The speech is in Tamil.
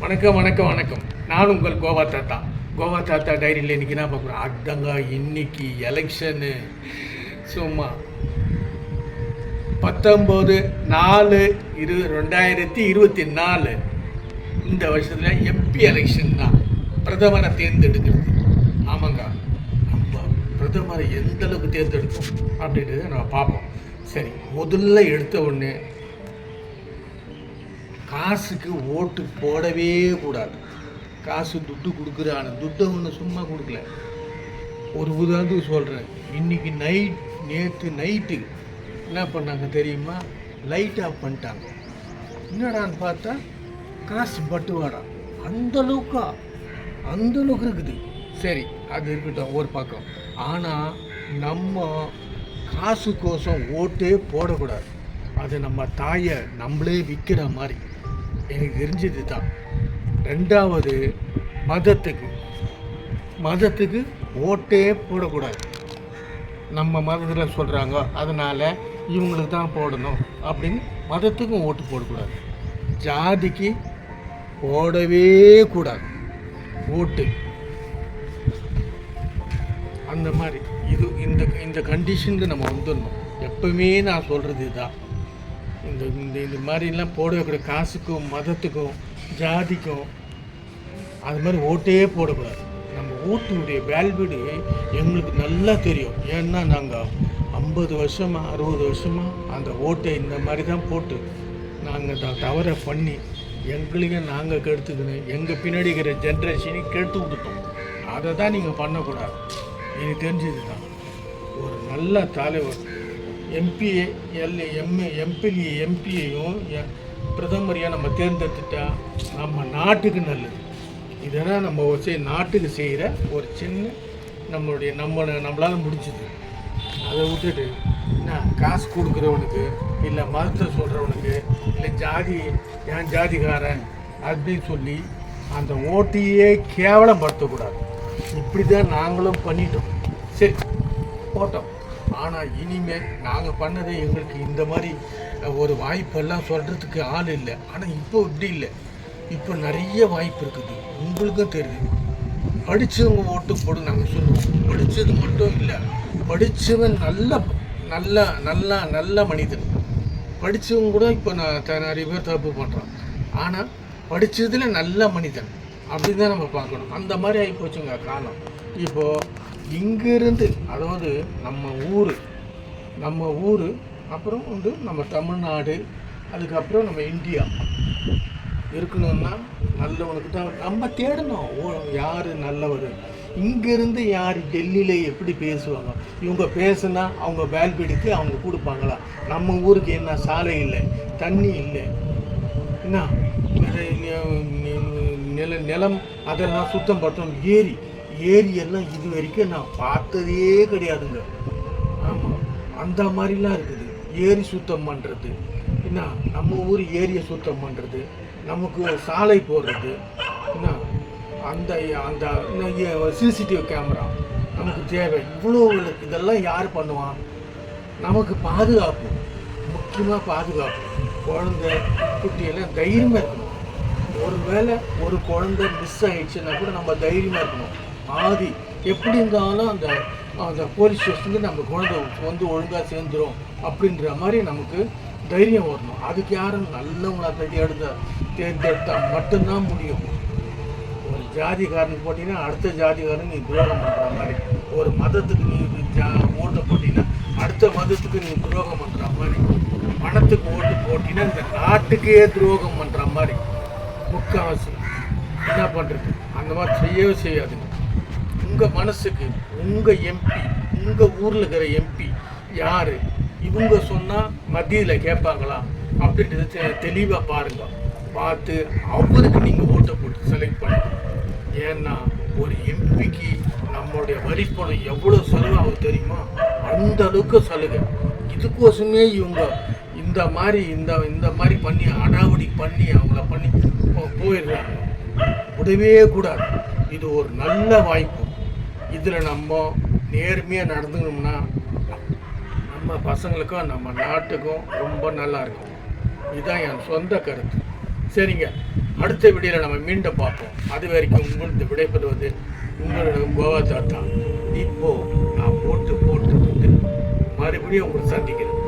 வணக்கம் வணக்கம் வணக்கம். நான் உங்கள் கோவா தாத்தா. கோவா தாத்தா டைரியில் இன்னைக்கு என்ன பார்க்குறோம் அதுதாங்க இன்னைக்கு எலெக்ஷனு சும்மா. பத்தொம்போது நாலு இரு ரெண்டாயிரத்தி இருபத்தி நாலு. இந்த வருஷத்தில் எம்பி எலெக்ஷன் தான் பிரதமரை தேர்ந்தெடுக்கிறது. ஆமாங்க. நம்ம பிரதமரை எந்த அளவுக்கு தேர்ந்தெடுக்கும் அப்படின்றத நம்ம பார்ப்போம். சரி முதல்ல எடுத்த உடனே காசுக்கு ஓட்டு போடவே கூடாது. காசு துட்டு கொடுக்குறான்னு துட்டை ஒன்று சும்மா கொடுக்கல. ஒரு உதாரணத்துக்கு சொல்கிறேன் இன்றைக்கி நைட் நேற்று நைட்டு என்ன பண்ணாங்க தெரியுமா? லைட் ஆஃப் பண்ணிட்டாங்க. என்னடான்னு பார்த்தா காசு பட்டுவாடா. அந்தளவுக்கா அந்தளவுக்கு இருக்குது. சரி அது இருக்கட்டும் ஒரு பக்கம். ஆனால் நம்ம காசுக்கோசம் ஓட்டே போடக்கூடாது. அது நம்ம தாயை நம்மளே விற்கிற மாதிரி. எனக்கு தெரிஞ்சது தான் ரெண்டாவது மதத்துக்கு. மதத்துக்கு ஓட்டே போடக்கூடாது. நம்ம மதத்தில் சொல்கிறாங்க அதனால் இவங்களுக்கு தான் போடணும் அப்படின்னு மதத்துக்கும் ஓட்டு போடக்கூடாது. ஜாதிக்கு போடவே கூடாது. ஓட்டு. அந்த மாதிரி. இது இந்த இந்த கண்டிஷனுக்கு நம்ம வந்துடணும். எப்பவுமே நான் சொல்கிறது இதுதான் இந்த இந்த இந்த மாதிரிலாம் போடக்கூடாது காசுக்கும் மதத்துக்கும் ஜாதிக்கும். அது மாதிரி ஓட்டே போடக்கூடாது. நம்ம ஓட்டினுடைய வேல்வீடு எங்களுக்கு நல்லா தெரியும். ஏன்னா நாங்கள் ஐம்பது வருஷமாக அறுபது வருஷமாக அந்த ஓட்டை இந்த மாதிரி தான் போட்டு நாங்கள் த தவறை பண்ணி எங்களுக்கு நாங்கள் கெடுத்துக்கணும் எங்கள் பின்னாடி இருக்கிற ஜென்ரேஷனையும் கெடுத்து விட்டுட்டோம் அதை தான் நீங்கள் பண்ணக்கூடாது. எனக்கு தெரிஞ்சது தான் ஒரு நல்ல தலைவர் எம்பிஏ எல் எம்ஏ எம்பிஏ எம்பியையும் பிரதமரையாக நம்ம தேர்ந்தெடுத்துட்டா நம்ம நாட்டுக்கு நல்லது. இதெல்லாம் நம்ம ஒரு செய் நாட்டுக்கு செய்கிற ஒரு சின்ன நம்மளுடைய நம்ம நம்மளால் முடிஞ்சது. அதை விட்டுட்டு என்ன காசு கொடுக்குறவனுக்கு இல்லை மதத்தை சொல்கிறவனுக்கு இல்லை ஜாதி என் ஜாதிகாரன் அப்படின்னு சொல்லி அந்த ஓட்டையே கேவலப்படுத்தக்கூடாது இப்படி தான் நாங்களும் பண்ணிட்டோம். சரி போட்டோம். ஆனால் இனிமேல் நாங்கள் பண்ணது எங்களுக்கு இந்த மாதிரி ஒரு வாய்ப்பெல்லாம் சொல்கிறதுக்கு ஆள் இல்லை. ஆனால் இப்போ இப்படி இல்லை. இப்போ நிறைய வாய்ப்பு இருக்குது. உங்களுக்கும் தெரியுது படித்தவங்க ஓட்டு போடு நாங்கள் சொல்லுவோம். படித்தது மட்டும் இல்லை. படித்தவன் நல்ல நல்ல நல்ல நல்ல மனிதன். படித்தவங்க கூட இப்போ நான் நிறைய பேர் தப்பு பண்ணுறான் ஆனால் படித்ததில் நல்ல மனிதன். அப்படின்னு தான் நம்ம பார்க்கணும். அந்த மாதிரி ஆகி போச்சுங்க காலம். இப்போது இங்கிருந்து அதாவது நம்ம ஊர் நம்ம ஊர் அப்புறம் வந்து நம்ம தமிழ்நாடு அதுக்கப்புறம் நம்ம இந்தியா. இருக்கணும்னா நல்லவனுக்கு தான் நம்ம தேடணும். ஓ யார் நல்லவர்? இங்கேருந்து யார் டெல்லியில் எப்படி பேசுவாங்க? இவங்க பேசுனா அவங்க வேல்பீடுக்கு அவங்க கொடுப்பாங்களா? நம்ம ஊருக்கு என்ன சாலை இல்லை தண்ணி இல்லை. என்ன? நில- நிலம் அதெல்லாம் சுத்தம் படுத்தணும் ஏரி. ஏரியெல்லாம் இது வரைக்கும் நான் பார்த்ததே கிடையாதுங்க. ஆமாம் அந்த மாதிரிலாம் இருக்குது. ஏரி சுத்தம் பண்ணுறது என்ன நம்ம ஊர் ஏரியை சுத்தம் பண்ணுறது நமக்கு சாலை போடுறது என்ன அந்த அந்த சிசிடிவி கேமரா நமக்கு தேவை. இவ்வளோ இதெல்லாம் யார் பண்ணுவான்? நமக்கு பாதுகாப்பு முக்கியமாக பாதுகாப்பு. குழந்தை குட்டியெல்லாம் தைரியமாக இருக்கணும். ஒருவேளை ஒரு குழந்தை மிஸ் ஆகிடுச்சுன்னா கூட நம்ம தைரியமாக இருக்கணும். ஆதி எப்படி இருந்தாலும் அந்த அந்த போலீஸ் ஸ்டேஷனுக்கு நம்ம குழந்தை வந்து ஒழுங்காக சேர்ந்துரும் அப்படின்ற மாதிரி நமக்கு தைரியம் வரணும். அதுக்கு யாரும் நல்லவங்களா தேர்ந்த தேர்ந்தெடுத்தால் மட்டும்தான் முடியும். ஒரு ஜாதிக்காரனுக்கு போட்டிங்கன்னா அடுத்த ஜாதிக்காரன் நீ துரோகம் பண்ணுற மாதிரி. ஒரு மதத்துக்கு நீ ஜா ஓட்டை போட்டிங்கன்னா அடுத்த மதத்துக்கு நீ துரோகம் பண்ணுற மாதிரி. பணத்துக்கு ஓட்டு போட்டிங்கன்னா இந்த நாட்டுக்கே துரோகம் பண்ணுற மாதிரி. முக்கால்வாசி என்ன பண்ணுறது அந்த மாதிரி செய்யவே செய்யாதுங்க. உங்கள் மனசுக்கு உங்கள் எம்பி உங்கள் ஊரில் இருக்கிற எம்பி யார்? இவங்க சொன்னால் மத்தியில் கேட்பாங்களா? அப்படின்றது தெளிவாக பாருங்கள் பார்த்து அவருக்கு நீங்கள் ஓட்டை போட்டு செலக்ட் பண்ணுங்க. ஏன்னா ஒரு எம்பிக்கு நம்மளுடைய வரிப்பணம் எவ்வளோ செலவாகும் தெரியுமா? அந்த அளவுக்கு சலுகை. இதுக்கோசமே இவங்க இந்த மாதிரி இந்த இந்த மாதிரி பண்ணி அடாவடி பண்ணி அவங்கள பண்ணி போயிடுறாங்க. விடவே கூடாது. இது ஒரு நல்ல வாய்ப்பு. இதில் நம்ம நேர்மையாக நடந்துக்கணும்னா நம்ம பசங்களுக்கும் நம்ம நாட்டுக்கும் ரொம்ப நல்லா இருக்கும். இதுதான் என் சொந்த கருத்து. சரிங்க. அடுத்த வீடியோவில் நம்ம மீண்டும் பார்ப்போம். அது வரைக்கும் உங்களுக்கு விடைபெறுவது உங்களுடைய கோவா தாத்தா. இப்போ நான் போட்டு போட்டு வந்து மறுபடியும் உங்களை சந்திக்கிறேன்.